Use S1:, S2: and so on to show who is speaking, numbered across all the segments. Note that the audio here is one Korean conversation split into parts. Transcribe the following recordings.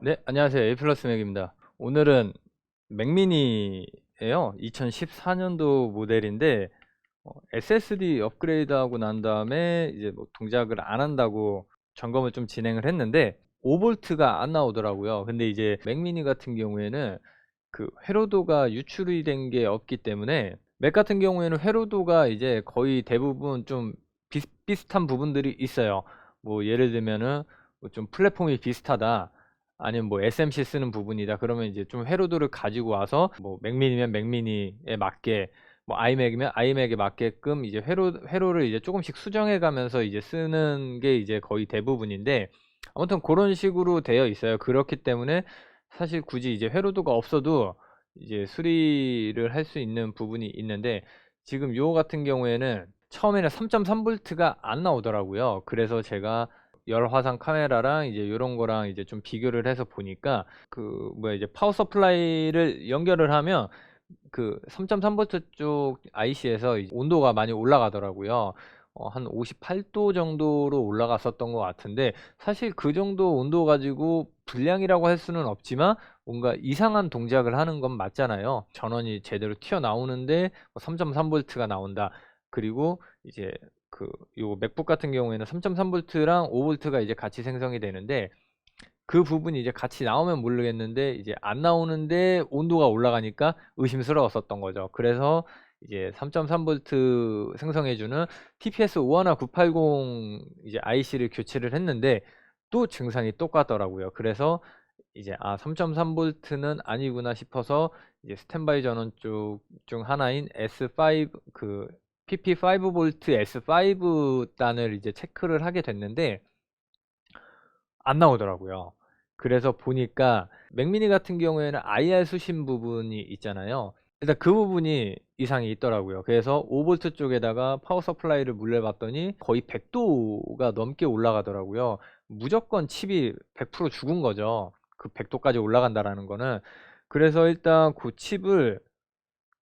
S1: 네, 안녕하세요. 에이플러스 맥입니다. 오늘은 맥미니예요. 2014년도 모델인데 어, SSD 업그레이드하고 난 다음에 이제 뭐 동작을 안 한다고 점검을 좀 진행을 했는데 5V가 안 나오더라고요. 근데 이제 맥미니 같은 경우에는 그 회로도가 유출이 된 게 없기 때문에 맥 같은 경우에는 회로도가 이제 거의 대부분 좀 비슷 비슷한 부분들이 있어요. 뭐 예를 들면은 뭐 좀 플랫폼이 비슷하다. 아니면 뭐 SMC 쓰는 부분이다. 그러면 이제 좀 회로도를 가지고 와서 뭐 맥미니면 맥미니에 맞게 뭐 아이맥이면 아이맥에 맞게끔 이제 회로 회로를 이제 조금씩 수정해 가면서 이제 쓰는 게 이제 거의 대부분인데 아무튼 그런 식으로 되어 있어요. 그렇기 때문에 사실 굳이 이제 회로도가 없어도 이제 수리를 할 수 있는 부분이 있는데 지금 요 같은 경우에는 처음에는 3.3V가 안 나오더라고요. 그래서 제가 열화상 카메라랑 이제 이런 거랑 이제 좀 비교를 해서 보니까 그 뭐야 이제 파워 서플라이를 연결을 하면 그 3.3V 쪽 IC에서 온도가 많이 올라가더라고요. 어, 한 58도 정도로 올라갔었던 것 같은데 사실 그 정도 온도 가지고 불량이라고 할 수는 없지만 뭔가 이상한 동작을 하는 건 맞잖아요. 전원이 제대로 튀어나오는데 3.3V가 뭐 나온다. 그리고 이제 그 요 맥북 같은 경우에는 3.3V랑 5V가 이제 같이 생성이 되는데 그 부분이 이제 같이 나오면 모르겠는데 이제 안 나오는데 온도가 올라가니까 의심스러웠었던 거죠. 그래서 이제 3.3V 생성해주는 TPS 519 980 이제 IC를 교체를 했는데 또 증상이 똑같더라고요. 그래서 이제 아 3.3V는 아니구나 싶어서 이제 스탠바이 전원 쪽 중 하나인 S5 그 PP5V S5 단을 이제 체크를 하게 됐는데 안 나오더라고요. 그래서 보니까 맥미니 같은 경우에는 IR 수신 부분이 있잖아요. 일단 그 부분이 이상이 있더라고요. 그래서 5V 쪽에다가 파워 서플라이를 물려봤더니 거의 100도가 넘게 올라가더라고요. 무조건 칩이 100% 죽은 거죠. 그 100도까지 올라간다라는 거는. 그래서 일단 그 칩을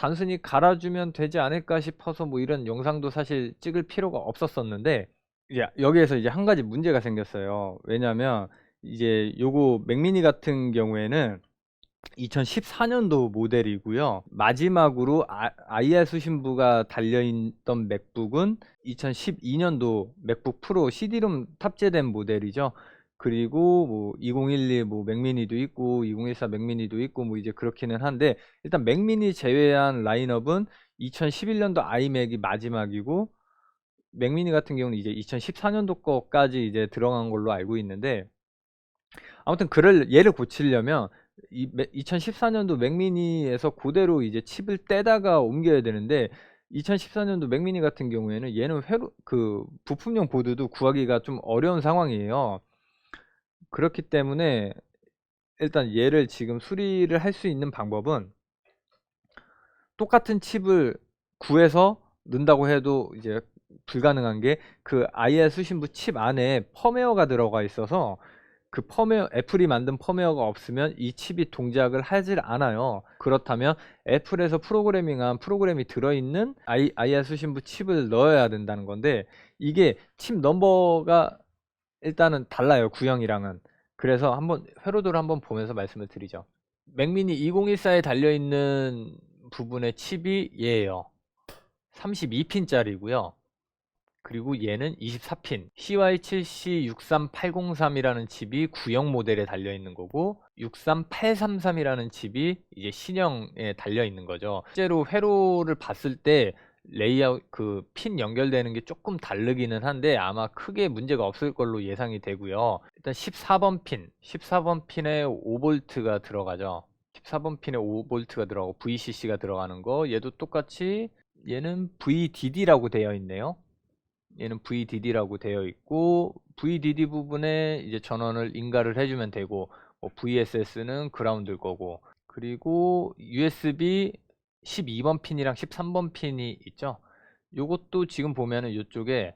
S1: 단순히 갈아주면 되지 않을까 싶어서 뭐 이런 영상도 사실 찍을 필요가 없었었는데 이제 여기에서 이제 한 가지 문제가 생겼어요. 왜냐면 이제 요거 맥미니 같은 경우에는 2014년도 모델이고요. 마지막으로 아, IR 수신부가 달려있던 맥북은 2012년도 맥북 프로 CD롬 탑재된 모델이죠. 그리고 뭐 2012, 뭐 맥미니도 있고 2014 맥미니도 있고 뭐 이제 그렇기는 한데 일단 맥미니 제외한 라인업은 2011년도 아이맥이 마지막이고 맥미니 같은 경우는 이제 2014년도 거까지 이제 들어간 걸로 알고 있는데 아무튼 그를 얘를 고치려면 이 2014년도 맥미니에서 그대로 이제 칩을 떼다가 옮겨야 되는데 2014년도 맥미니 같은 경우에는 얘는 회로 그 부품용 보드도 구하기가 좀 어려운 상황이에요. 그렇기 때문에 일단 얘를 지금 수리를 할 수 있는 방법은 똑같은 칩을 구해서 넣는다고 해도 이제 불가능한 게 그 IR 수신부 칩 안에 펌웨어가 들어가 있어서 그 펌웨어 애플이 만든 펌웨어가 없으면 이 칩이 동작을 하질 않아요. 그렇다면 애플에서 프로그래밍한 프로그램이 들어있는 IR 수신부 칩을 넣어야 된다는 건데 이게 칩 넘버가 일단은 달라요 구형이랑은. 그래서 한번 회로도를 한번 보면서 말씀을 드리죠. 맥미니 2014에 달려있는 부분의 칩이 얘예요. 32핀짜리고요. 그리고 얘는 24핀. CY7C63803이라는 칩이 구형 모델에 달려있는 거고 63833이라는 칩이 이제 신형에 달려있는 거죠. 실제로 회로를 봤을 때 레이아웃 그 핀 연결되는 게 조금 다르기는 한데 아마 크게 문제가 없을 걸로 예상이 되고요. 일단 14번 핀, 14번 핀에 5V가 들어가죠. 14번 핀에 5V가 들어가고 VCC가 들어가는 거 얘도 똑같이 얘는 VDD라고 되어 있네요. 얘는 VDD라고 되어 있고 VDD 부분에 이제 전원을 인가를 해주면 되고 뭐 VSS는 그라운드일 거고 그리고 USB 12번 핀이랑 13번 핀이 있죠. 요것도 지금 보면은 이쪽에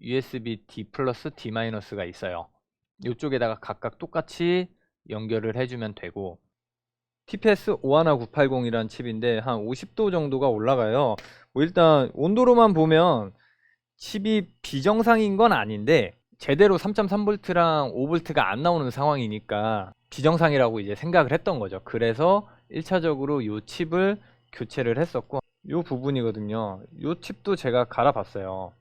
S1: USB D 플러스 D 마이너스가 있어요. 이쪽에다가 각각 똑같이 연결을 해주면 되고 TPS 515980이라는 칩인데 한 50도 정도가 올라가요. 뭐 일단 온도로만 보면 칩이 비정상인 건 아닌데 제대로 3.3V랑 5V가 안 나오는 상황이니까 비정상이라고 이제 생각을 했던 거죠. 그래서 1차적으로 이 칩을 교체를 했었고 이 부분이거든요. 이 칩도 제가 갈아봤어요.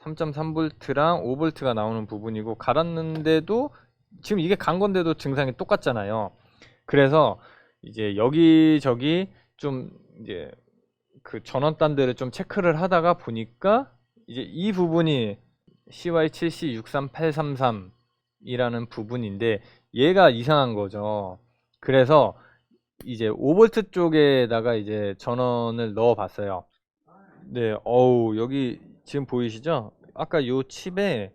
S1: 3.3V랑 5V가 나오는 부분이고 갈았는데도 지금 이게 간 건데도 증상이 똑같잖아요. 그래서 이제 여기저기 좀 이제 그 전원단들을 좀 체크를 하다가 보니까 이제 이 부분이 CY7C63833 이라는 부분인데 얘가 이상한 거죠. 그래서 이제 5V 쪽에다가 이제 전원을 넣어 봤어요. 네, 어우, 여기 지금 보이시죠? 아까 요 칩에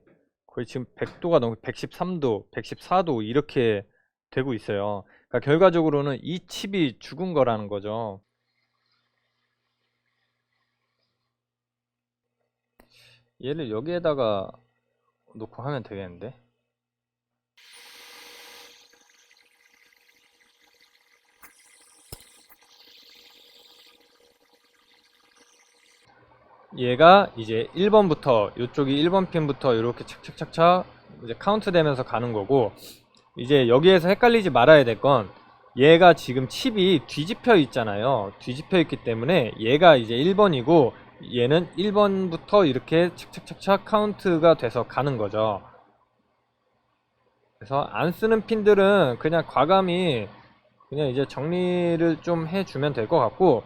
S1: 거의 지금 100도가 넘고 113도, 114도 이렇게 되고 있어요. 그러니까 결과적으로는 이 칩이 죽은 거라는 거죠. 얘를 여기에다가 놓고 하면 되겠는데? 얘가 이제 1번부터 이쪽이 1번 핀부터 이렇게 착착착착 이제 카운트 되면서 가는 거고 이제 여기에서 헷갈리지 말아야 될 건 얘가 지금 칩이 뒤집혀 있잖아요. 뒤집혀 있기 때문에 얘가 이제 1번이고 얘는 1번부터 이렇게 착착착착 카운트가 돼서 가는 거죠. 그래서 안 쓰는 핀들은 그냥 과감히 그냥 이제 정리를 좀 해주면 될 것 같고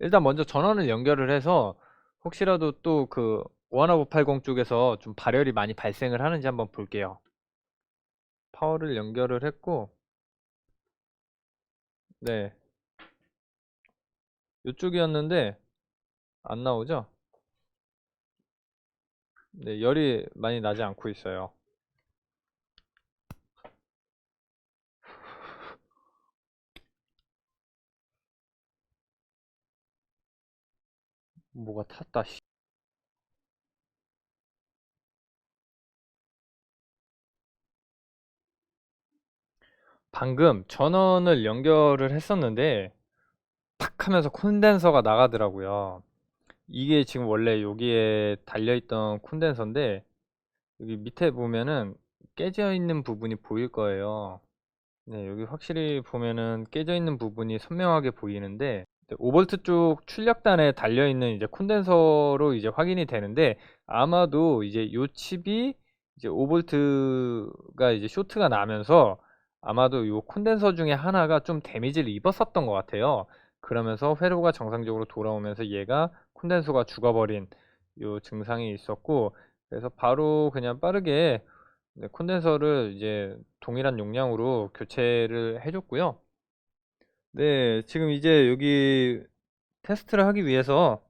S1: 일단 먼저 전원을 연결을 해서 혹시라도 또 그 원하브 80 쪽에서 좀 발열이 많이 발생을 하는지 한번 볼게요. 파워를 연결을 했고 네 이쪽이었는데 안 나오죠? 네, 열이 많이 나지 않고 있어요. 뭐가 탔다, 씨. 방금 전원을 연결을 했었는데 탁 하면서 콘덴서가 나가더라고요. 이게 지금 원래 여기에 달려있던 콘덴서인데 여기 밑에 보면은 깨져 있는 부분이 보일 거예요. 네, 여기 확실히 보면은 깨져 있는 부분이 선명하게 보이는데 5V 쪽 출력단에 달려 있는 이제 콘덴서로 이제 확인이 되는데 아마도 이제 요 칩이 이제 5V가 이제 쇼트가 나면서 아마도 요 콘덴서 중에 하나가 좀 데미지를 입었었던 것 같아요. 그러면서 회로가 정상적으로 돌아오면서 얘가 콘덴서가 죽어버린 요 증상이 있었고 그래서 바로 그냥 빠르게 네, 콘덴서를 이제 동일한 용량으로 교체를 해줬고요. 네, 지금 이제 여기 테스트를 하기 위해서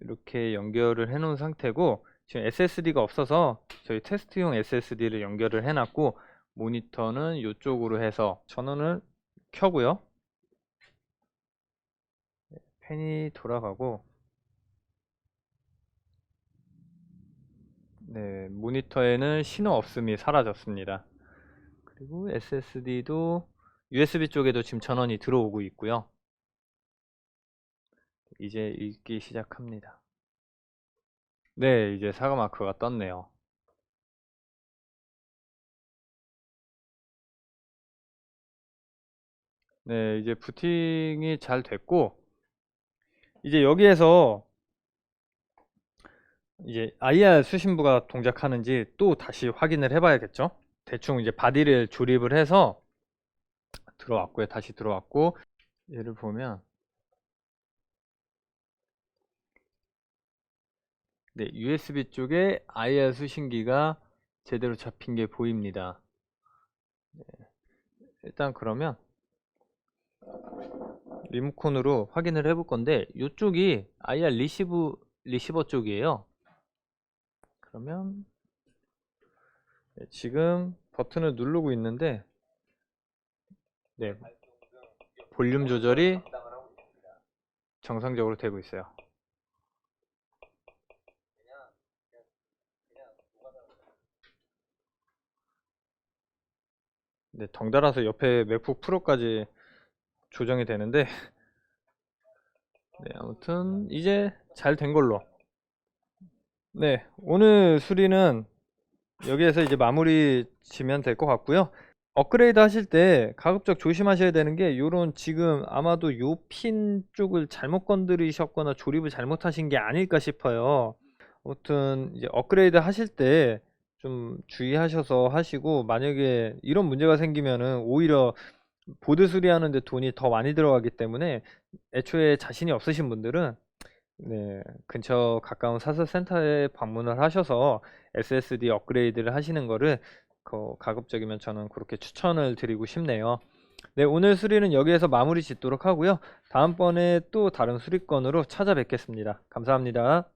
S1: 이렇게 연결을 해 놓은 상태고 지금 SSD가 없어서 저희 테스트용 SSD를 연결을 해 놨고 모니터는 이쪽으로 해서 전원을 켜고요. 네, 팬이 돌아가고 네, 모니터에는 신호 없음이 사라졌습니다. 그리고 SSD도 USB 쪽에도 지금 전원이 들어오고 있고요. 이제 읽기 시작합니다. 네, 이제 사과 마크가 떴네요. 네, 이제 부팅이 잘 됐고 이제 여기에서 이제 IR 수신부가 동작하는지 또 다시 확인을 해봐야겠죠. 대충 이제 바디를 조립을 해서 들어왔고요. 다시 들어왔고 얘를 보면 네, USB 쪽에 IR 수신기가 제대로 잡힌 게 보입니다. 네, 일단 그러면 리모컨으로 확인을 해볼 건데 이쪽이 IR 리시브 리시버 쪽이에요. 그러면 네, 지금 버튼을 누르고 있는데 네, 볼륨 조절이 정상적으로 되고 있어요. 네, 덩달아서 옆에 맥북 프로까지 조정이 되는데 네, 아무튼 이제 잘 된 걸로 네, 오늘 수리는 여기에서 이제 마무리 지면 될 것 같고요. 업그레이드 하실 때 가급적 조심하셔야 되는 게 요런 지금 아마도 요 핀 쪽을 잘못 건드리셨거나 조립을 잘못하신 게 아닐까 싶어요. 아무튼 이제 업그레이드 하실 때 좀 주의하셔서 하시고 만약에 이런 문제가 생기면은 오히려 보드 수리하는데 돈이 더 많이 들어가기 때문에 애초에 자신이 없으신 분들은 네, 근처 가까운 사서 센터에 방문을 하셔서 SSD 업그레이드를 하시는 거를 그 가급적이면 저는 그렇게 추천을 드리고 싶네요. 네, 오늘 수리는 여기에서 마무리 짓도록 하고요. 다음번에 또 다른 수리건으로 찾아뵙겠습니다. 감사합니다.